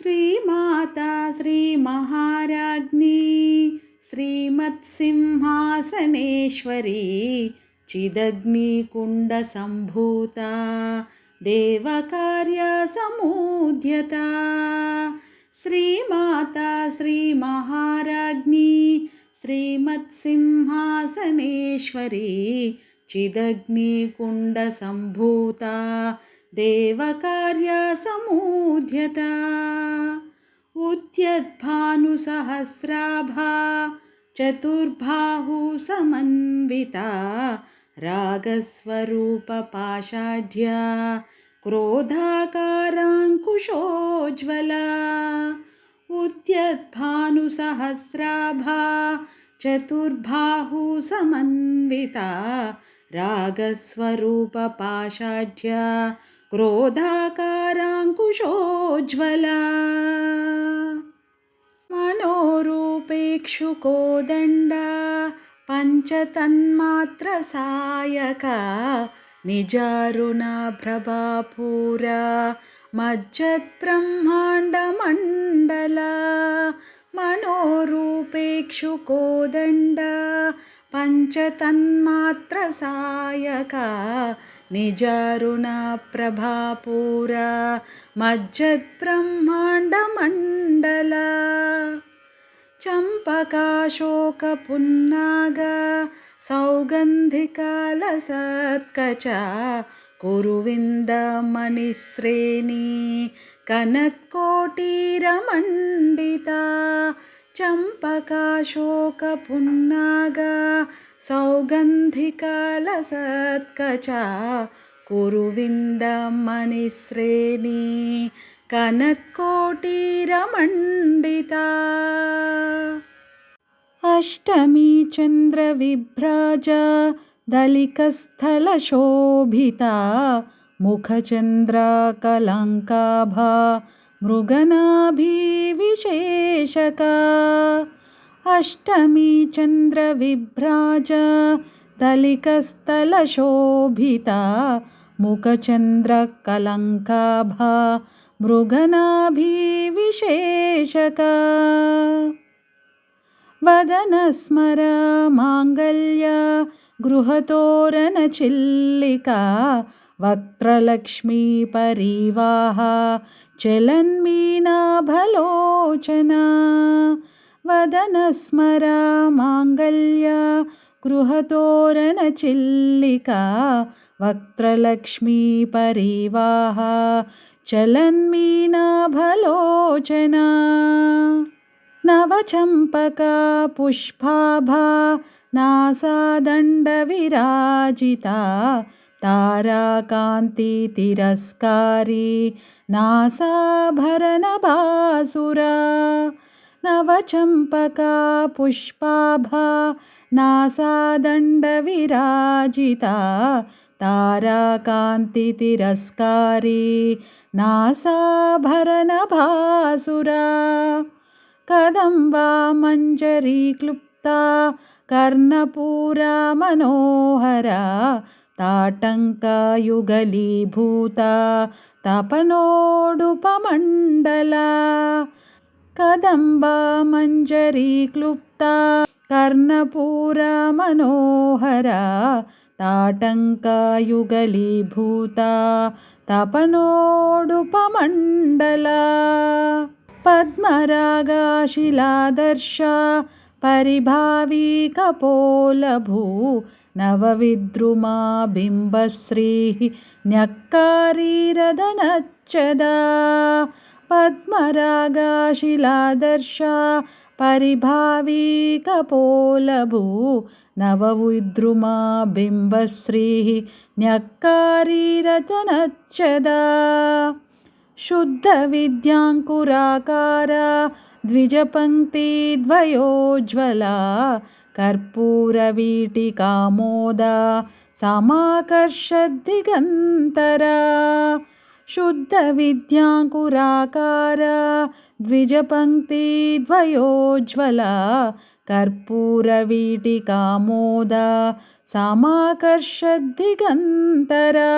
Srimata Shri మహారాజ్ఞి శ్రీమత్సింహాసనేశ్వరీ చిదగ్నికుండసంభూత దేవకార్యసమూధ్యత Srimata Shri మహారాజ్ఞి శ్రీమత్సింహాసనేశ్వరీ చిదగ్నికుండసంభూత चिदग्निकुण्डसम्भूता देवकार्यसमुद्यता उद्यद्भानुसहस्राभा चतुर्बाहुसमन्विता रागस्वरूपपाषाढ्या क्रोधाकाराङ्कुशोज्ज्वला। उद्यद्भानुसहस्राभा चतुर्बाहुसमन्विता रागस्वरूपपाषाढ्या क्रोधाकाराङ्कुशोज्ज्वला मनोरूपेक्षुकोदण्डा पञ्चतन्मात्रसायका निजारुणप्रभापूरा मज्जत्ब्रह्माण्डमण्डला मनोरूपेक्षुकोदण्डा पञ्चतन्मात्रसायका निजारुणप्रभापूरा मज्जत्ब्रह्माण्डमण्डला चम्पकाशोकपुन्नाग सौगन्धिकालसत्कचा कुरुविन्दमणिश्रेणी कनत्कोटीरमण्डिता चम्पकाशोकपुन्नाग सौगन्धिकालसत्कचा कुरुविन्दमणिश्रेणी कनत्कोटीरमण्डिता। Ashtami चन्द्रविभ्राज दलिकस्थलशोभिता मुखचन्द्राकलङ्काभा मृगनाभिविशेषका। Ashtami चन्द्रविभ्राज दलिकस्थलशोभिता मुखचन्द्रकलङ्काभा मृगनाभिविशेषका। वदनस्मर माङ्गल्य गृहतोरणचिल्लिका वक्त्रलक्ष्मीपरिवाहा चलन्मीनाभलोचना वदनस्मर माङ्गल्य गृहतोरणचिल्लिका वक्त्रलक्ष्मीपरिवाहा चलन्मीनाभलोचना। नवचम्पका पुष्पाभा नासादण्डविराजिता ताराकान्तितिरस्कारी नासाभरणभासुरा नवचम्पका पुष्पाभा नासादण्डविराजिता ताराकान्तितिरस्कारी नासाभरणभासुरा Kadamba मञ्जरीक्लुप्ता Karnapura Manohara ताटङ्कयुगलीभूता तपनोडुपमण्डला Kadamba मञ्जरीक्लुप्ता Karnapura Manohara ताटङ्कयुगलीभूता तपनोडुपमण्डला पद्मरागाशिलादर्शा परिभावी कपोलभू नवविद्रुमा बिम्बश्रीः न्यक्कारीरदनच्चदा पद्मरागाशिलादर्शा परिभावी कपोलभू नवविद्रुमा बिम्बश्रीः न्यक्कारीरतनच्चदा शुद्धविद्याङ्कुराकार द्विजपङ्क्तिद्वयोज्ज्वला कर्पूरवीटिकामोदा समाकर्षद्दिगन्तरा शुद्धविद्याङ्कुराकार द्विजपङ्क्तिद्वयोज्ज्वला कर्पूरवीटिकामोदा समाकर्षद्दिगन्तरा